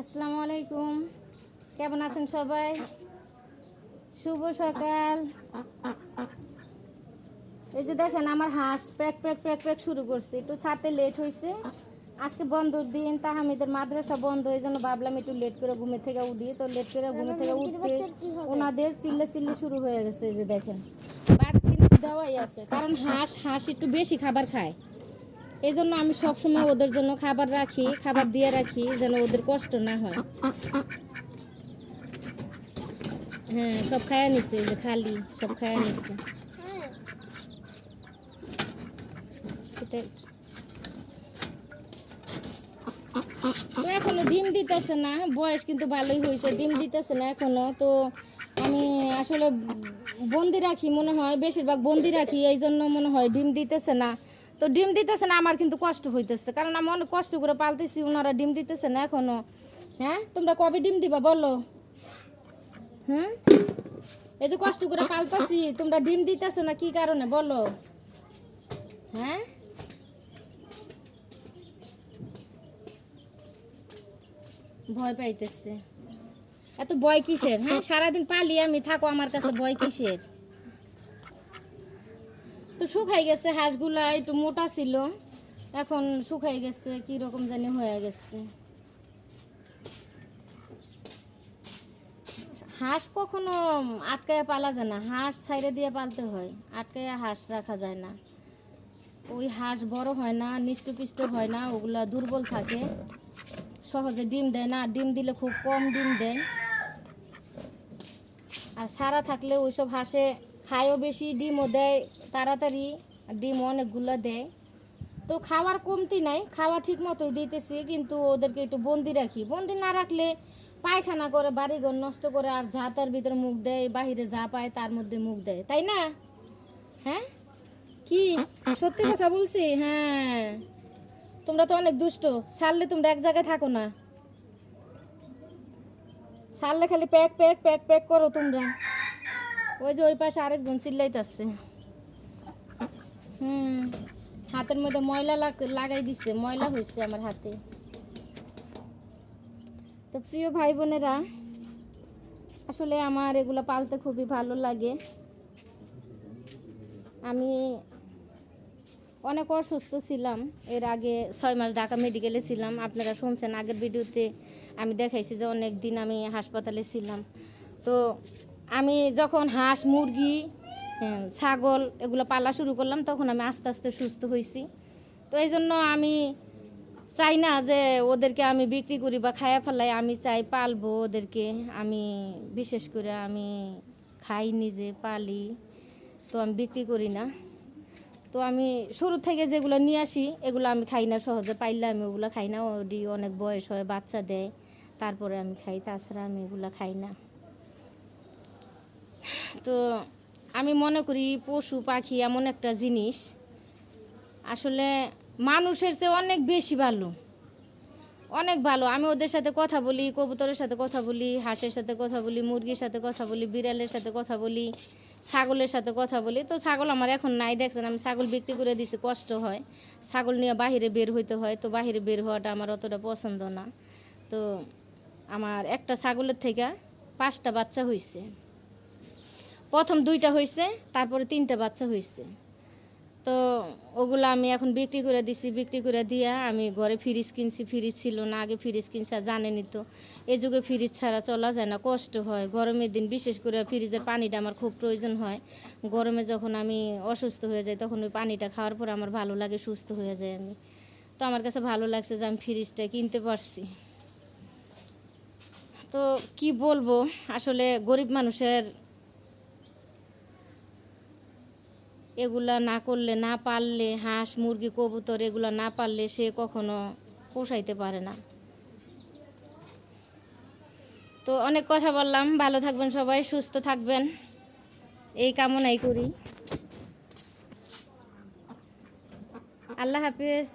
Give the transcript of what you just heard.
আসসালামু আলাইকুম। কেমন আছেন সবাই? শুভ সকাল। এই যে দেখেন আমার হাঁস প্যাক প্যাক প্যাক প্যাক শুরু করছে। একটু ছাড়তে লেট হয়েছে আজকে বন্ধর দিন তাহামিদের মাদ্রাসা বন্ধ এই জন্য ভাবলাম একটু লেট করে ঘুমে থেকে উঠি। তো লেট করে ঘুমে থেকে উঠতে ওনাদের চিল্লে চিল্লে শুরু হয়ে গেছে এই যে দেখেন। বাদ কিন্তু দেওয়াই আছে। কারণ হাঁস হাঁস একটু বেশি খাবার খায়। এই জন্য আমি সবসময় ওদের জন্য খাবার রাখি, খাবার দিয়ে রাখি, যেন ওদের কষ্ট না হয়। হ্যাঁ সব খায়া নিচ্ছে যে খালি, সব খায়া নিচ্ছে এখনও ডিম দিতেছে না, বয়স কিন্তু ভালোই হয়েছে, ডিম দিতেছে না এখনও, তো আমি আসলে বন্দি রাখি মনে হয়, বেশিরভাগ বন্দি রাখি এই জন্য মনে হয় ডিম দিতেছে না। তো ডিম দিতেছে না, আমার কিন্তু কষ্ট হইতেছে। কারণ আমি অনেক কষ্ট করে পালতেছি ওনারা ডিম দিতেছে না এখনও। হ্যাঁ? তোমরা কবে ডিম দিবা বলো? হুম? এই যে কষ্ট করে পালতাছি, তোমরা ডিম দিতেছো না কি কারণে বলো? হ্যাঁ? ভয় পাইতেছে। এত ভয় কিসের হ্যাঁ? সারাদিন পালি আমি থাকো আমার কাছে ভয় কিসের? তো শুকাই গেছে হাঁসগুলা একটু মোটা ছিল। এখন শুকাই গেছে, কি রকম জানি হয়ে গেছে। হাঁস কখনো আটকায়া পালা যায় না, হাঁস ছাইড়ে দিয়ে পালতে হয়, আটকায়া হাঁস রাখা যায় না। ওই হাঁস বড় হয় না, নিষ্ঠপিষ্ট হয় না, ওগুলা দুর্বল থাকে। সহজে ডিম দেয় না, ডিম দিলে খুব কম ডিম দেয়। আর সারা থাকলে ওইসব হাঁসে খায়ও বেশি, ডিমও দেয়, তাড়াতাড়ি ডিমও অনেকগুলো দেয়। তো খাওয়ার কমতি নাই, খাওয়া ঠিক মতোই দিতেছি, কিন্তু ওদেরকে একটু বন্দি রাখি। বন্দি না রাখলে পায়খানা করে, বাড়িঘর নষ্ট করে, আর যা তার ভিতরে মুখ দেয়, বাহিরে যা পায় তার মধ্যে মুখ দেয়। তাই না? হ্যাঁ? কি? সত্যি কথা বলছি? হ্যাঁ। তোমরা তো অনেক দুষ্ট, ছাড়লে তোমরা এক জায়গায় থাকো না। ছাড়লে খালি প্যাক প্যাক প্যাক প্যাক করো তোমরা। ওই যে ওই পাশে আরেকজন চিল্লাইতেছে। হুম, হাতের মধ্যে ময়লা লাগ- লাগাই দিচ্ছে ময়লা হয়েছে আমার হাতে। তো প্রিয় ভাই বোনেরা আসলে আমার এগুলো পালতে খুবই ভালো লাগে। আমি অনেক অসুস্থ ছিলাম। এর আগে ছয় মাস ঢাকা মেডিকেলে ছিলাম। আপনারা শুনছেন আগের ভিডিওতে আমি দেখাইছি যে অনেক দিন আমি হাসপাতালে ছিলাম। তো আমি যখন হাঁস, মুরগি ছাগল এগুলো পালা শুরু করলাম, তখন আমি আস্তে আস্তে সুস্থ হয়েছি তো এই জন্য আমি চাই না যে ওদেরকে আমি বিক্রি করি বা খায়া ফেলাই, আমি চাই পালবো ওদেরকে। আমি বিশেষ করে আমি খাই নিজে, পালি, তো আমি বিক্রি করি না। তো আমি শুরু থেকে যেগুলো নিয়ে আসি, এগুলো আমি খাই না সহজে। পাইলে আমি ওগুলো খাই না, ওডি অনেক বয়স হয়, বাচ্চা দেয়, তারপরে আমি খাই। তাছাড়া আমি এগুলো খাই না। তো আমি মনে করি পশু পাখি এমন একটা জিনিস। আসলে মানুষের চেয়ে অনেক বেশি ভালো। অনেক ভালো। আমি ওদের সাথে কথা বলি, কবুতরের সাথে কথা বলি, হাঁসের সাথে কথা বলি, মুরগির সাথে কথা বলি, বিড়ালের সাথে কথা বলি, ছাগলের সাথে কথা বলি। তো ছাগল আমার এখন নাই, দেখছেন আমি ছাগল বিক্রি করে দিছি, কষ্ট হয়। ছাগল নিয়ে বাহিরে বের হইতে হয়, তো বাহিরে বের হওয়াটা আমার অতটা পছন্দ না। তো আমার একটা ছাগলের থেকে পাঁচটা বাচ্চা হয়েছে প্রথম দুইটা হয়েছে তারপরে তিনটা বাচ্চা হয়েছে তো ওগুলো আমি এখন বিক্রি করে দিছি, বিক্রি করে দিয়া আমি ঘরে ফ্রিজ কিনছি, ফ্রিজ ছিল না, আগে ফ্রিজ কিনছি, আর জানেনই তো। এই যুগে ফ্রিজ ছাড়া চলা যায় না, কষ্ট হয়। গরমের দিন বিশেষ করে ফ্রিজের পানিটা আমার খুব প্রয়োজন হয়। গরমে যখন আমি অসুস্থ হয়ে যাই, তখন ওই পানিটা খাওয়ার পর আমার ভালো লাগে, সুস্থ হয়ে যায় আমি। তো আমার কাছে ভালো লাগছে যে আমি ফ্রিজটা কিনতে পারছি। তো কি বলব, আসলে গরিব মানুষের এগুলা না করলে, না পারলে, হাঁস, মুরগি, কবুতর এগুলা না পারলে সে কখনো পোষাইতে পারে না। তো অনেক কথা বললাম, ভালো থাকবেন সবাই, সুস্থ থাকবেন। এই কামনাই করি। আল্লাহ হাফিজ।